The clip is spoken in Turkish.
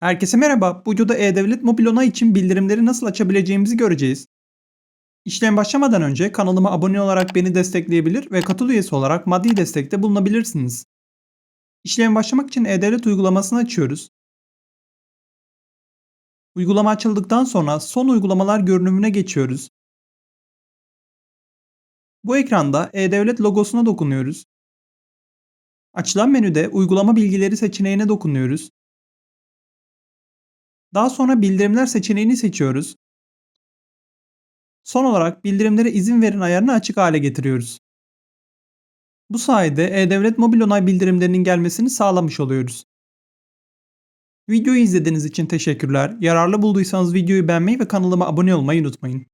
Herkese merhaba. Bu videoda E-Devlet Mobil Onay için bildirimleri nasıl açabileceğimizi göreceğiz. İşlem başlamadan önce kanalıma abone olarak beni destekleyebilir ve katıl üyesi olarak maddi destekte bulunabilirsiniz. İşlem başlamak için E-Devlet uygulamasını açıyoruz. Uygulama açıldıktan sonra son uygulamalar görünümüne geçiyoruz. Bu ekranda E-Devlet logosuna dokunuyoruz. Açılan menüde uygulama bilgileri seçeneğine dokunuyoruz. Daha sonra bildirimler seçeneğini seçiyoruz. Son olarak bildirimlere izin verin ayarını açık hale getiriyoruz. Bu sayede E-Devlet mobil onay bildirimlerinin gelmesini sağlamış oluyoruz. Videoyu izlediğiniz için teşekkürler. Yararlı bulduysanız videoyu beğenmeyi ve kanalıma abone olmayı unutmayın.